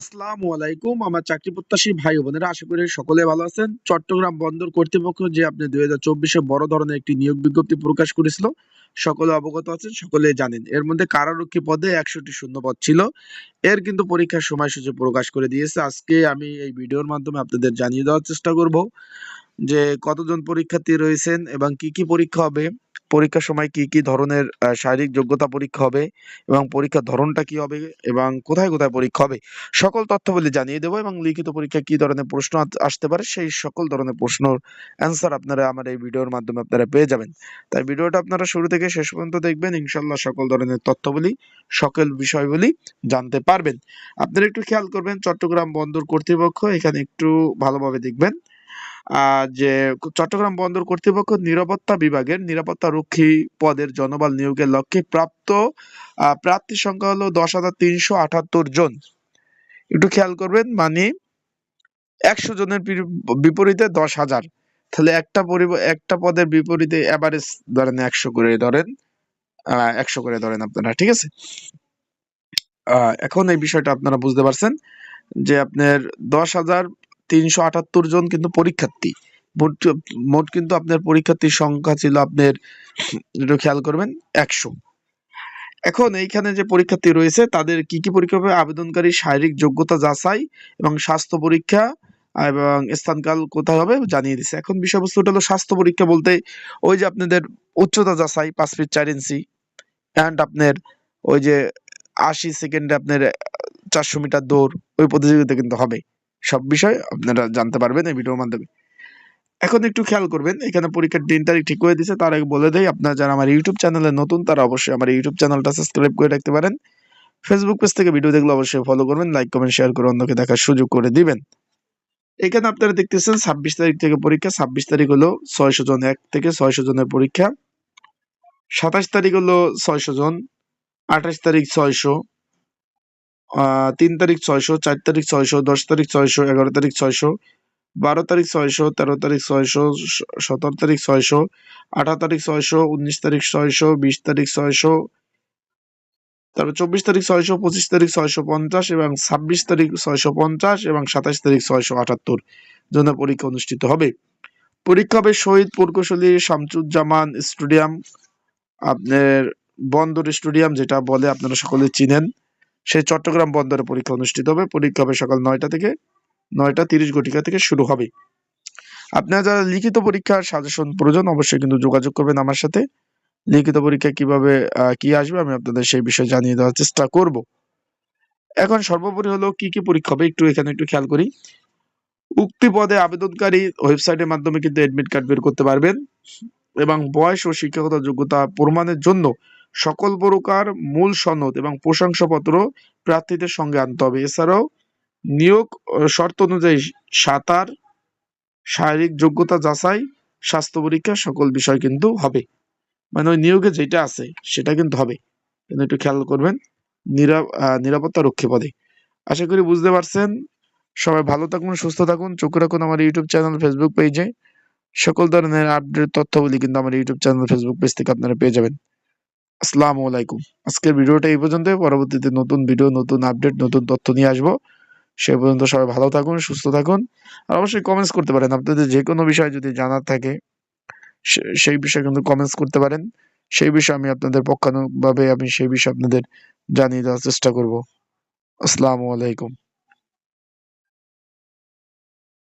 আসসালামু আলাইকুম, আমার চাকরি প্রত্যাশী ভাই বোনেরা, আশা করি সকলে ভালো আছেন। চট্টগ্রাম বন্দর কর্তৃপক্ষ যে আপনি দুই হাজার চব্বিশে বড় ধরনের একটি নিয়োগ বিজ্ঞপ্তি প্রকাশ করেছিল, সকলে অবগত আছেন সকলে জানেন। এর মধ্যে কারারক্ষী পদে একশোটি শূন্যপদ ছিল। এর কিন্তু পরীক্ষার সময়সূচি প্রকাশ করে দিয়েছে। আজকে আমি এই ভিডিওর মাধ্যমে আপনাদের জানিয়ে দেওয়ার চেষ্টা করব যে কতজন পরীক্ষার্থী রয়েছেন এবং কি কি পরীক্ষা হবে। পরীক্ষার সময় কি কি ধরনের শারীরিক যোগ্যতা পরীক্ষা হবে এবং পরীক্ষার ধরনটা কি হবে এবং কোথায় কোথায় পরীক্ষা হবে, সকল তথ্যগুলি জানিয়ে দেবো এবং লিখিত পরীক্ষা কি ধরনের প্রশ্ন আসতে পারে সেই সকল ধরনের প্রশ্নর অ্যান্সার আপনারা আমার এই ভিডিওর মাধ্যমে আপনারা পেয়ে যাবেন। তাই ভিডিওটা আপনারা শুরু থেকে শেষ পর্যন্ত দেখবেন ইনশাল্লাহ সকল ধরনের তথ্যগুলি, সকল বিষয়গুলি জানতে পারবেন। আপনারা একটু খেয়াল করবেন, চট্টগ্রাম বন্দর কর্তৃপক্ষ এখানে একটু ভালোভাবে দেখবেন। যে চট্টগ্রাম বন্দর কর্তৃপক্ষ নিরাপত্তা বিভাগের নিরাপত্তা রক্ষী পদের জনবল নিয়োগের লক্ষ্যে প্রাপ্ত প্রার্থী সংখ্যা হলো দশ হাজার তিনশো আটাত্তর জন। একটু খেয়াল করবেন মানে একশো জনের বিপরীতে দশ হাজার। তাহলে একটা একটা পদের বিপরীতে এভারেজ ধরেন একশো করে ধরেন একশো করে ধরেন আপনারা, ঠিক আছে? এখন এই বিষয়টা আপনারা বুঝতে পারছেন যে আপনার দশ হাজার তিনশো আটাত্তর জন কিন্তু পরীক্ষার্থী। মোট মোট কিন্তু আপনার পরীক্ষার্থীর সংখ্যা ছিল আপনার একটু খেয়াল করবেন, একশো। এখন এইখানে যে পরীক্ষার্থী রয়েছে, তাদের কি কি পরীক্ষা হবে? আবেদনকারী শারীরিক যোগ্যতা যাচাই এবং স্বাস্থ্য পরীক্ষা এবং স্থানকাল কোথায় হবে জানিয়ে দিছে। এখন বিষয়বস্তুটা হলো স্বাস্থ্য পরীক্ষা বলতে, ওই যে আপনাদের উচ্চতা যাচাই, পাঁচ ফিট চার ইঞ্চি অ্যান্ড আপনার ওই যে আশি সেকেন্ডে আপনার চারশো মিটার দৌড়, ওই প্রতিযোগিতা কিন্তু হবে। সব বিষয় আপনারা জানতে পারবেন এই ভিডিওর মাধ্যমে। এখন একটু খেয়াল করবেন, এখানে পরীক্ষার দিন তারিখ ঠিক করে দিছে তার আগে বলে দেই, আপনারা যারা আমার ইউটিউব চ্যানেলে নতুন, তারা অবশ্যই আমার ইউটিউব চ্যানেলটা সাবস্ক্রাইব করে রাখতে পারেন। ফেসবুক পেজ থেকে ভিডিও দেখলে অবশ্যই ফলো করবেন লাইক কমেন্ট শেয়ার করে অন্যকে দেখার সুযোগ করে দিবেন। এখানে আপনারা দেখতেছেন, ছাব্বিশ তারিখ থেকে পরীক্ষা, ছাব্বিশ তারিখ হলো ছয়শো জন, এক থেকে ছয়শো জনের পরীক্ষা। সাতাশ তারিখ হলো ছয়শো জন, আঠাশ তারিখ ছয়শো তিন তারিখ ছয়শো চার তারিখ ছয়শো দশ তারিখ ছয়শো এগারো তারিখ ছয়শো বারো তারিখ ছয়শো তেরো তারিখ ছয়শো সতেরো তারিখ ছয়শো আঠারো তারিখ ছয়শো উনিশ তারিখ ছয়শো বিশ তারিখ ছয়শো তারপর চব্বিশ তারিখ ছয়শো পঁচিশ তারিখ ছয়শো পঞ্চাশ এবং ছাব্বিশ তারিখ ছয়শো পঞ্চাশ এবং সাতাশ তারিখ ছয়শো আটাত্তর জন্য পরীক্ষা অনুষ্ঠিত হবে পরীক্ষা হবে শহীদ প্রকৌশলী শামসুজ্জামান স্টেডিয়াম আপনার বন্দর স্টেডিয়াম যেটা বলে আপনারা সকলে চিনেন সেই চট্টগ্রাম বন্দরে পরীক্ষা অনুষ্ঠিত হবে। পরীক্ষা হবে সকাল নয়টা থেকে, নয়টা তিরিশ ঘটিকা থেকে শুরু হবে। আপনারা যারা লিখিত পরীক্ষার সাজেশন প্রয়োজন, অবশ্যই কিন্তু যোগাযোগ করবেন আমার সাথে। লিখিত পরীক্ষা কীভাবে কি আসবে আমি আপনাদের সেই বিষয়ে জানিয়ে দেওয়ার চেষ্টা করব। এখন সর্বোপরি হলো কি কি পরীক্ষা হবে একটু এখানে একটু খেয়াল করি। উক্তি পদে আবেদনকারী ওয়েবসাইটের মাধ্যমে কিন্তু এডমিট কার্ড বের করতে পারবেন। এবং বয়স ও শিক্ষাগত যোগ্যতা প্রমাণের জন্য সকল প্রকার মূল সনদ এবং প্রশংসাপত্র প্রার্থীদের সঙ্গে আনতে হবে। এছাড়াও নিয়োগ শর্ত অনুযায়ী সাঁতার, শারীরিক যোগ্যতা যাচাই, স্বাস্থ্য পরীক্ষা সকল বিষয় কিন্তু হবে। মানে ওই নিয়োগে যেটা আছে সেটা কিন্তু হবে। কিন্তু একটু খেয়াল করবেন নিরাপত্তা রক্ষী পদে। আশা করি বুঝতে পারছেন। সবাই ভালো থাকুন, সুস্থ থাকুন। চোখ রাখুন আমার ইউটিউব চ্যানেল ফেসবুক পেজে সকল ধরনের আপডেট তথ্যগুলি কিন্তু আমার ইউটিউব চ্যানেল ফেসবুক পেজ থেকে আপনারা পেয়ে যাবেন। আসসালামু আলাইকুম। আজকের ভিডিওটা এই পর্যন্ত পরবর্তীতে নতুন ভিডিও, নতুন আপডেট, নতুন তথ্য নিয়ে আসব। সে পর্যন্ত সবাই ভালো থাকুন, সুস্থ থাকুন। আর অবশ্যই কমেন্টস করতে পারেন। আপনাদের যে কোনো বিষয় যদি জানার থাকে সেই বিষয়ে কিন্তু কমেন্টস করতে পারেন। সেই বিষয়ে আমি আপনাদের পক্ষানুভাবে আমি সেই বিষয়ে আপনাদের জানিয়ে দেওয়ার চেষ্টা করব। আসসালামু আলাইকুম।